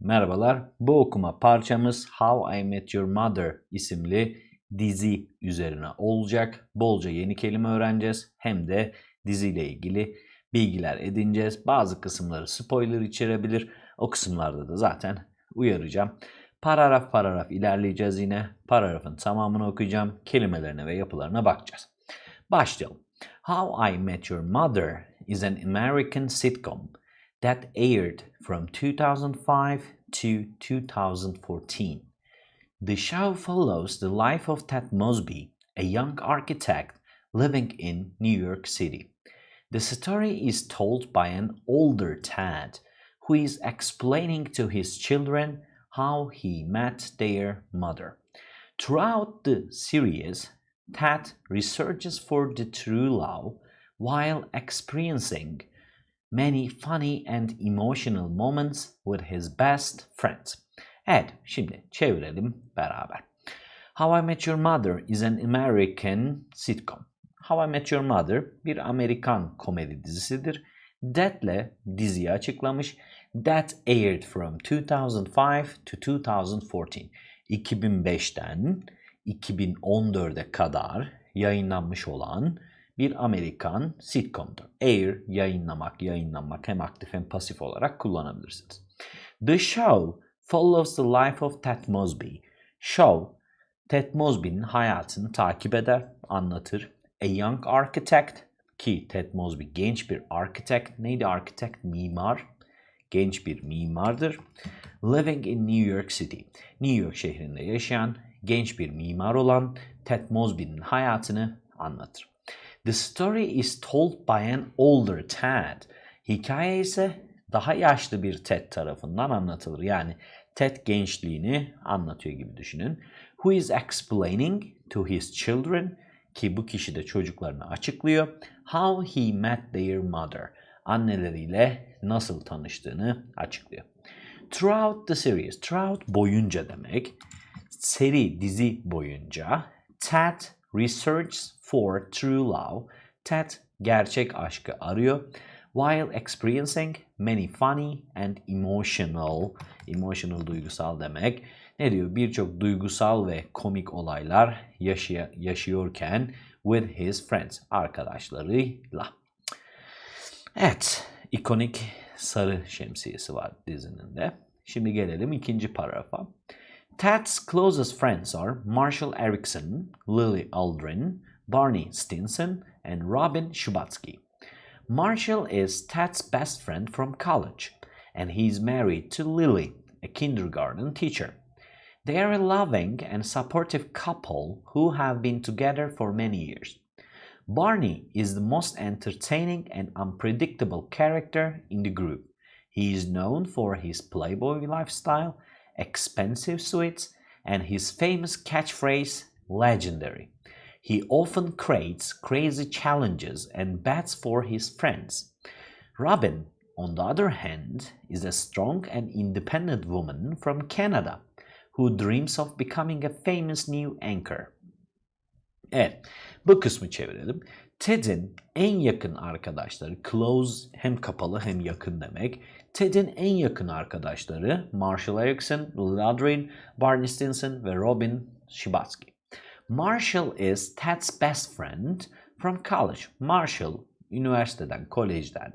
Merhabalar. Bu okuma parçamız How I Met Your Mother isimli dizi üzerine olacak. Bolca yeni kelime öğreneceğiz. Hem de diziyle ilgili bilgiler edineceğiz. Bazı kısımları spoiler içerebilir. O kısımlarda da zaten uyaracağım. Paragraf paragraf ilerleyeceğiz yine. Paragrafın tamamını okuyacağım. Kelimelerine ve yapılarına bakacağız. Başlayalım. How I Met Your Mother is an American sitcom that aired from 2005 to 2014. The show follows the life of Ted Mosby, a young architect living in New York City. The story is told by an older Ted who is explaining to his children how he met their mother. Throughout the series, Ted researches for the true love while experiencing many funny and emotional moments with his best friends. Evet, şimdi çevirelim beraber. How I Met Your Mother is an American sitcom. How I Met Your Mother bir Amerikan komedi dizisidir. That'le diziyi açıklamış. That aired from 2005 to 2014. 2005'ten 2014'e kadar yayınlanmış olan bir Amerikan sitcom'dur. Air yayınlamak, yayınlanmak hem aktif hem pasif olarak kullanabilirsiniz. The show follows the life of Ted Mosby. Show Ted Mosby'nin hayatını takip eder, anlatır. A young architect ki Ted Mosby genç bir architect. Neydi architect? Mimar. Genç bir mimardır. Living in New York City. New York şehrinde yaşayan genç bir mimar olan Ted Mosby'nin hayatını anlatır. The story is told by an older Ted. Hikaye ise daha yaşlı bir Ted tarafından anlatılır. Yani Ted gençliğini anlatıyor gibi düşünün. Who is explaining to his children ki bu kişi de çocuklarına açıklıyor. How he met their mother. Anneleriyle nasıl tanıştığını açıklıyor. Throughout the series, throughout boyunca demek. Seri, dizi boyunca Ted researches for true love. Ted gerçek aşkı arıyor. While experiencing many funny and emotional, emotional duygusal demek. Ne diyor? Birçok duygusal ve komik olaylar yaşaya, yaşıyorken with his friends, arkadaşlarıyla. Evet, ikonik sarı şemsiyesi var dizinin de. Şimdi gelelim ikinci paragrafa. Ted's closest friends are Marshall Erickson, Lily Aldrin, Barney Stinson, and Robin Shubatsky. Marshall is Ted's best friend from college, and he is married to Lily, a kindergarten teacher. They are a loving and supportive couple who have been together for many years. Barney is the most entertaining and unpredictable character in the group. He is known for his playboy lifestyle, expensive suites, and his famous catchphrase, legendary. He often creates crazy challenges and bets for his friends. Robin, on the other hand, is a strong and independent woman from Canada who dreams of becoming a famous new anchor. Evet, bu kısmı çevirelim. Ted'in en yakın arkadaşları, close hem kapalı hem yakın demek. Ted'in en yakın arkadaşları Marshall Erickson, Aldrin, Barney Stinson ve Robin Schibatsky. Marshall is Ted's best friend from college. Marshall, üniversiteden, kolejden.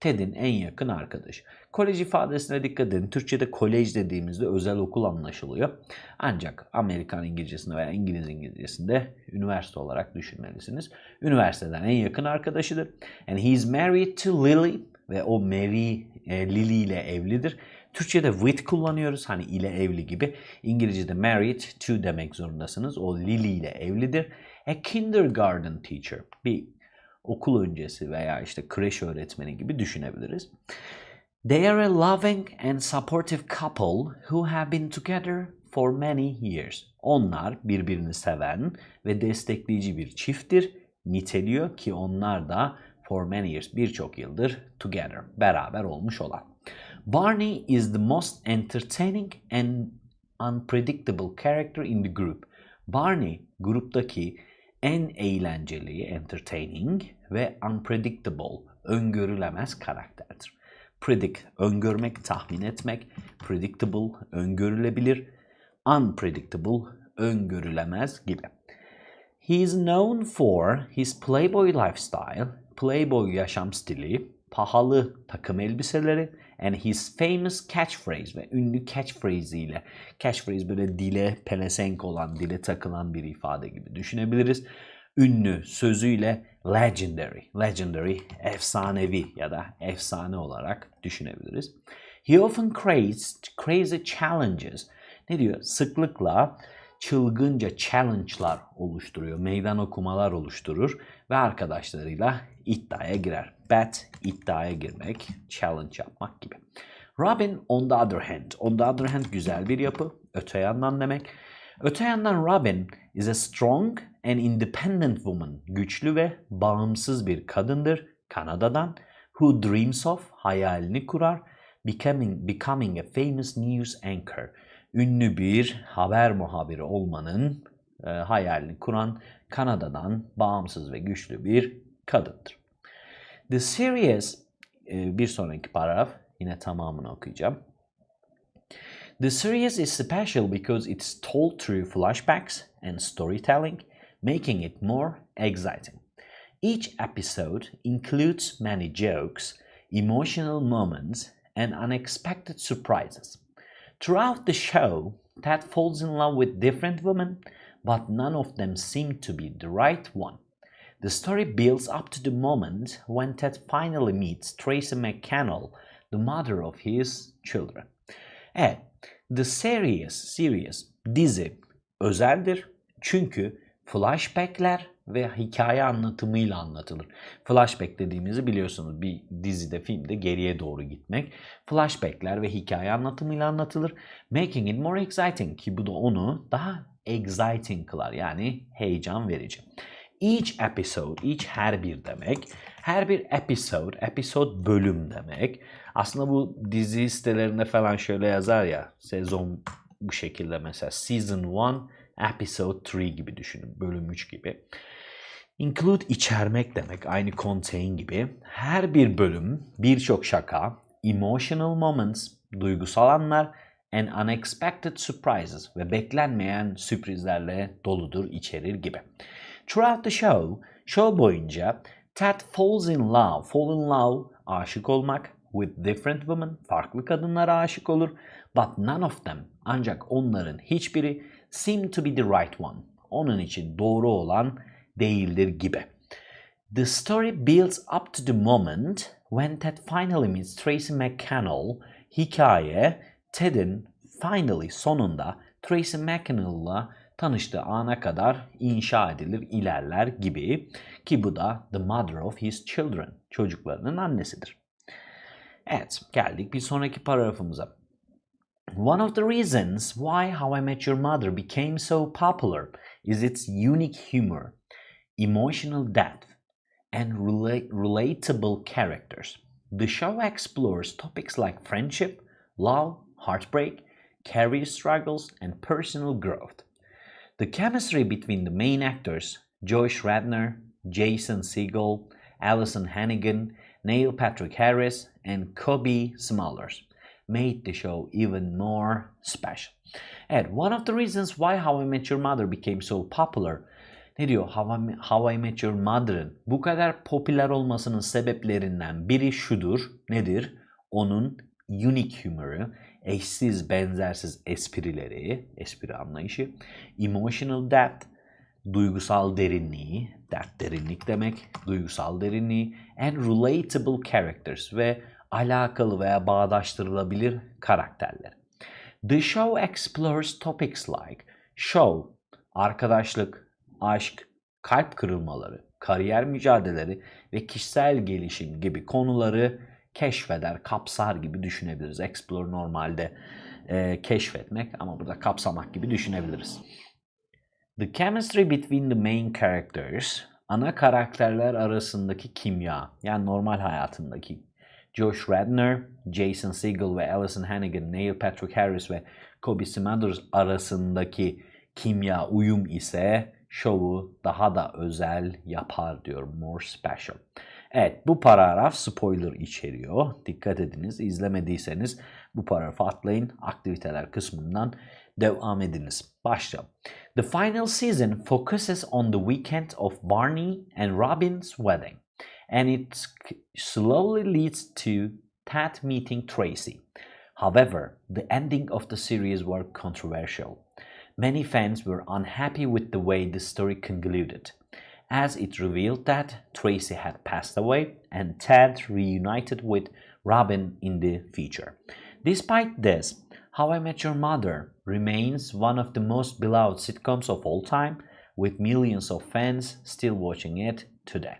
Ted'in en yakın arkadaşı. Kolej ifadesine dikkat edin. Türkçe'de kolej dediğimizde özel okul anlaşılıyor. Ancak Amerikan İngilizcesinde veya İngiliz İngilizcesinde üniversite olarak düşünmelisiniz. Üniversiteden en yakın arkadaşıdır. And he is married to Lily ve o Mary e, Lily ile evlidir. Türkçe'de with kullanıyoruz hani ile evli gibi. İngilizce'de married to demek zorundasınız. O Lily ile evlidir. A kindergarten teacher. Bir okul öncesi veya işte kreş öğretmeni gibi düşünebiliriz. They are a loving and supportive couple who have been together for many years. Onlar birbirini seven ve destekleyici bir çifttir. Niteliyor ki onlar da for many years birçok yıldır together beraber olmuş olan. Barney is the most entertaining and unpredictable character in the group. Barney gruptaki en eğlenceli, entertaining ve unpredictable, öngörülemez karakterdir. Predict, öngörmek, tahmin etmek. predictable, öngörülebilir, unpredictable, öngörülemez gibi. He is known for his playboy lifestyle, playboy yaşam stili, pahalı takım elbiseleri and his famous catchphrase ve ünlü catchphrase ile catchphrase böyle dile pelesenk olan, dile takılan bir ifade gibi düşünebiliriz. Ünlü sözüyle legendary, legendary efsanevi ya da efsane olarak düşünebiliriz. He often creates crazy challenges. Ne diyor? Sıklıkla çılgınca challenge'lar oluşturuyor, meydan okumalar oluşturur ve arkadaşlarıyla iddiaya girer. Bet, iddiaya girmek, challenge yapmak gibi. Robin on the other hand. On the other hand güzel bir yapı, öte yandan demek. Öte yandan Robin is a strong and independent woman. Güçlü ve bağımsız bir kadındır Kanada'dan. Who dreams of, hayalini kurar. Becoming, becoming a famous news anchor ünlü bir haber muhabiri olmanın e, hayalini kuran Kanada'dan bağımsız ve güçlü bir kadındır. The series, e, bir sonraki paragraf, yine tamamını okuyacağım. The series is special because it's told through flashbacks and storytelling, making it more exciting. Each episode includes many jokes, emotional moments, and unexpected surprises. Throughout the show, Ted falls in love with different women, but none of them seem to be the right one. The story builds up to the moment when Ted finally meets Tracy McCannell, the mother of his children. Evet, The Series, series dizi özeldir çünkü flashbackler ve hikaye anlatımıyla anlatılır. Flashback dediğimizi biliyorsunuz bir dizide, filmde geriye doğru gitmek. Flashbackler ve hikaye anlatımıyla anlatılır. Making it more exciting ki bu da onu daha exciting kılar yani heyecan verici. Each episode, each her bir demek. Her bir episode, episode bölüm demek. Aslında bu dizi sitelerinde falan şöyle yazar ya, sezon bu şekilde mesela season 1, episode 3 gibi düşünün, bölüm 3 gibi. Include içermek demek, aynı contain gibi. Her bir bölüm birçok şaka, emotional moments, duygusal anlar and unexpected surprises ve beklenmeyen sürprizlerle doludur, içerir gibi. Throughout the show, show boyunca Ted falls in love, fall in love, aşık olmak with different women, farklı kadınlara aşık olur. But none of them, ancak onların hiçbiri seem to be the right one. Onun için doğru olan değildir gibi. The story builds up to the moment when Ted finally meets Tracy McCannell. Hikaye Ted'in finally sonunda Tracy McCannell'la tanıştığı ana kadar inşa edilir, ilerler gibi ki bu da the mother of his children, çocuklarının annesidir. Evet, geldik bir sonraki paragrafımıza. One of the reasons why How I Met Your Mother became so popular is its unique humor, emotional depth, and rela- relatable characters. The show explores topics like friendship, love, heartbreak, career struggles, and personal growth. The chemistry between the main actors, Josh Radner, Jason Segel, Allison Hannigan, Neil Patrick Harris, and Kobe Smulders, made the show even more special. And one of the reasons why How I Met Your Mother became so popular ne diyor? How I, How I Met Your Mother'ın bu kadar popüler olmasının sebeplerinden biri şudur. Nedir? Onun unique humor'ı, eşsiz benzersiz esprileri, espri anlayışı, emotional depth, duygusal derinliği, dert derinlik demek, duygusal derinliği, and relatable characters ve alakalı veya bağdaştırılabilir karakterler. The show explores topics like show, arkadaşlık, aşk, kalp kırılmaları, kariyer mücadeleleri ve kişisel gelişim gibi konuları keşfeder, kapsar gibi düşünebiliriz. Explore normalde e, keşfetmek ama burada kapsamak gibi düşünebiliriz. The chemistry between the main characters, ana karakterler arasındaki kimya, yani normal hayatındaki Josh Radner, Jason Segel ve Alison Hannigan, Neil Patrick Harris ve Kobe Smulders arasındaki kimya, uyum ise şovu daha da özel yapar diyor. More special. Evet bu paragraf spoiler içeriyor. Dikkat ediniz. İzlemediyseniz bu paragrafı atlayın. Aktiviteler kısmından devam ediniz. Başlayalım. The final season focuses on the weekend of Barney and Robin's wedding. And it slowly leads to Ted meeting Tracy. However, the ending of the series were controversial. Many fans were unhappy with the way the story concluded, as it revealed that Tracy had passed away and Ted reunited with Robin in the future. Despite this, How I Met Your Mother remains one of the most beloved sitcoms of all time, with millions of fans still watching it today.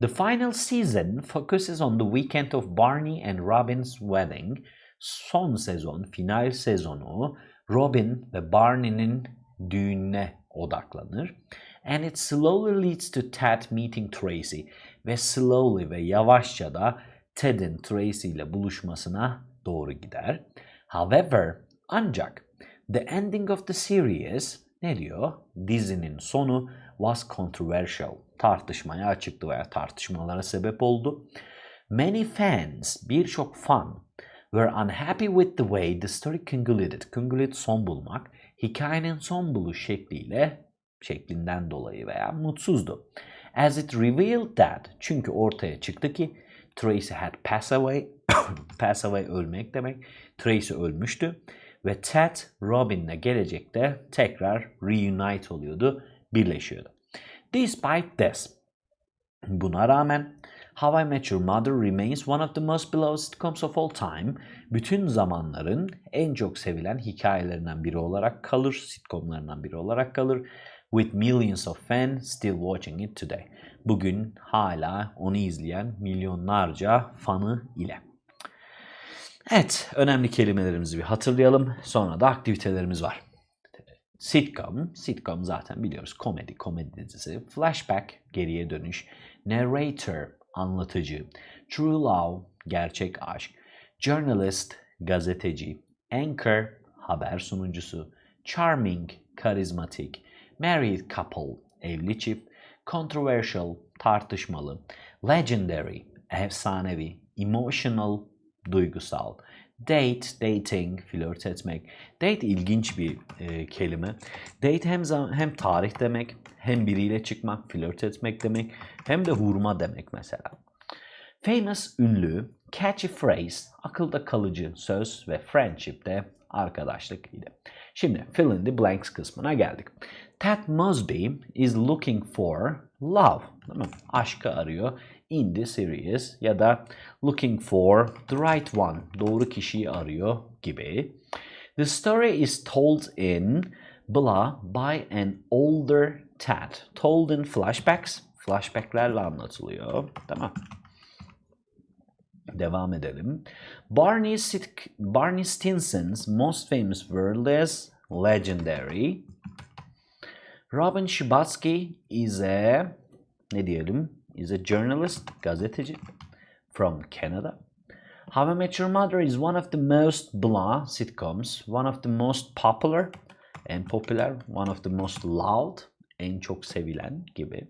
The final season focuses on the weekend of Barney and Robin's wedding. Son sezon, final sezonu Robin ve Barney'nin düğününe odaklanır. And it slowly leads to Ted meeting Tracy ve slowly ve yavaşça da Ted'in Tracy ile buluşmasına doğru gider. However, ancak the ending of the series ne diyor? Dizinin sonu was controversial. Tartışmaya açıktı veya tartışmalara sebep oldu. Many fans, birçok fan were unhappy with the way the story concluded. Conclude son bulmak, hikayenin son buluş şekliyle, şeklinden dolayı veya mutsuzdu. As it revealed that, çünkü ortaya çıktı ki Tracy had passed away, pass away ölmek demek, Tracy ölmüştü ve Ted Robin'le gelecekte tekrar reunite oluyordu, birleşiyordu. Despite this, buna rağmen How I Met Your Mother remains one of the most beloved sitcoms of all time. Bütün zamanların en çok sevilen hikayelerinden biri olarak kalır, sitcomlarından biri olarak kalır. With millions of fans still watching it today. Bugün hala onu izleyen milyonlarca fanı ile. Evet, önemli kelimelerimizi bir hatırlayalım. Sonra da aktivitelerimiz var. Sitcom, sitcom zaten biliyoruz. Komedi, komedi dizisi. Flashback, geriye dönüş. Narrator, anlatıcı. True Love, gerçek aşk. Journalist, gazeteci. Anchor, haber sunucusu. Charming, karizmatik. Married couple, evli çift. Controversial, tartışmalı. Legendary, efsanevi. Emotional, duygusal. Date, dating, flört etmek. Date ilginç bir e, kelime. Date hem hem tarih demek, hem biriyle çıkmak, flört etmek demek, hem de hurma demek mesela. Famous, ünlü, catchy phrase, akılda kalıcı söz ve friendship de arkadaşlık ile. Şimdi fill in the blanks kısmına geldik. Ted Mosby is looking for love. Değil mi? Aşkı arıyor in the series ya da looking for the right one. Doğru kişiyi arıyor gibi. The story is told in blah by an older Ted. Told in flashbacks. Flashbacklerle anlatılıyor. Tamam. Devam edelim. Barney, Barney Stinson's most famous world is legendary. Robin Schubatsky is a ne diyelim? Is a journalist, gazeteci from Canada. How I Met Your Mother is one of the most blah sitcoms, one of the most popular and popular, one of the most loud, en çok sevilen gibi.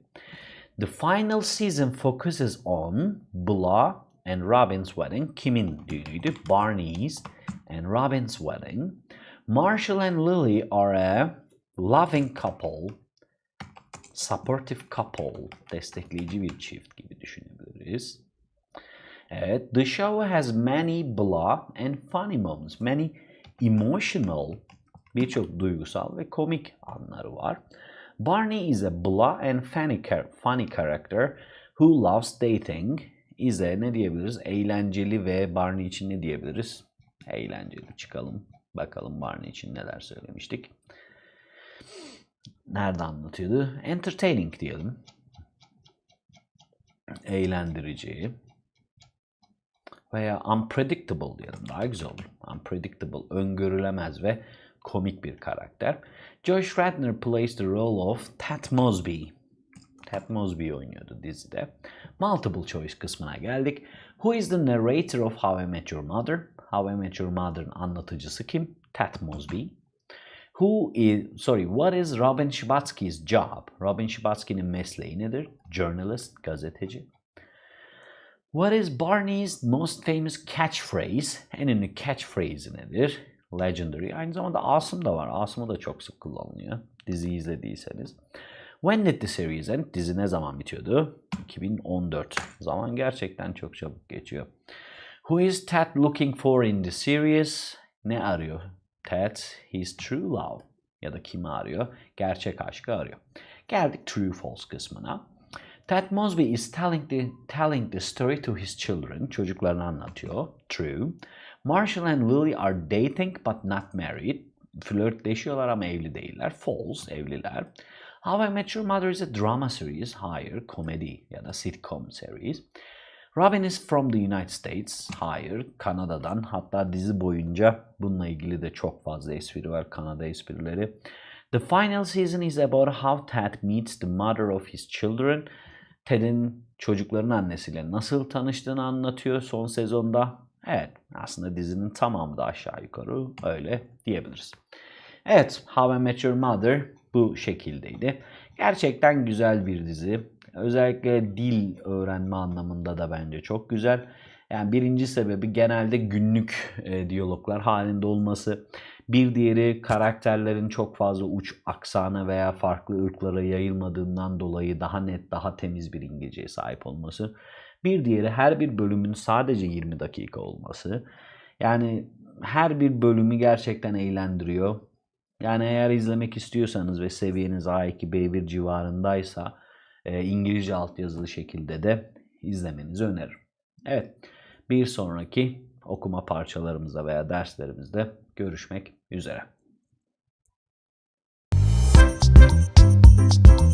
The final season focuses on blah and Robin's wedding. Kimin düğünüydü? Barney's and Robin's wedding. Marshall and Lily are a loving couple, supportive couple, destekleyici bir çift gibi düşünebiliriz. Evet, the show has many blah and funny moments, many emotional, birçok duygusal ve komik anları var. Barney is a blah and funny, funny character who loves dating. A ne diyebiliriz? Eğlenceli ve Barney için ne diyebiliriz? Eğlenceli. Çıkalım. Bakalım Barney için neler söylemiştik. Nerede anlatıyordu? Entertaining diyelim. Eğlendirici. Veya unpredictable diyelim. Daha güzel olur. Unpredictable, öngörülemez ve komik bir karakter. Josh Radnor plays the role of Ted Mosby. Ted Mosby oynuyordu dizide. Multiple choice kısmına geldik. Who is the narrator of How I Met Your Mother? How I Met Your Mother'ın anlatıcısı kim? Ted Mosby. Who is, sorry, what is Robin Schubatsky's job? Robin Schubatsky'nin mesleği nedir? Journalist, gazeteci. What is Barney's most famous catchphrase? En ünlü catchphrase nedir? Legendary. Aynı zamanda awesome da var. Awesome'ı da çok sık kullanılıyor. Dizi izlediyseniz. When did the series end? Dizi ne zaman bitiyordu? 2014. Zaman gerçekten çok çabuk geçiyor. Who is Ted looking for in the series? Ne arıyor? Ted, his true love. Ya da kimi arıyor? Gerçek aşkı arıyor. Geldik true false kısmına. Ted Mosby is telling the, telling the story to his children. Çocuklarına anlatıyor. True. Marshall and Lily are dating but not married. Flörtleşiyorlar ama evli değiller. False, evliler. How I Met Your Mother is a drama series. Hayır, komedi ya da sitcom series. Robin is from the United States. Hayır, Kanada'dan. Hatta dizi boyunca bununla ilgili de çok fazla espri var. Kanada esprileri. The final season is about how Ted meets the mother of his children. Ted'in çocukların annesiyle nasıl tanıştığını anlatıyor son sezonda. Evet, aslında dizinin tamamı da aşağı yukarı öyle diyebiliriz. Evet, How I Met Your Mother bu şekildeydi. Gerçekten güzel bir dizi. Özellikle dil öğrenme anlamında da bence çok güzel. Yani birinci sebebi genelde günlük e, diyaloglar halinde olması. Bir diğeri karakterlerin çok fazla uç aksana veya farklı ırklara yayılmadığından dolayı daha net, daha temiz bir İngilizceye sahip olması. Bir diğeri her bir bölümün sadece 20 dakika olması. Yani her bir bölümü gerçekten eğlendiriyor. Yani eğer izlemek istiyorsanız ve seviyeniz A2, B1 civarındaysa e, İngilizce altyazılı şekilde de izlemenizi öneririm. Evet, bir sonraki okuma parçalarımızda veya derslerimizde görüşmek üzere. You.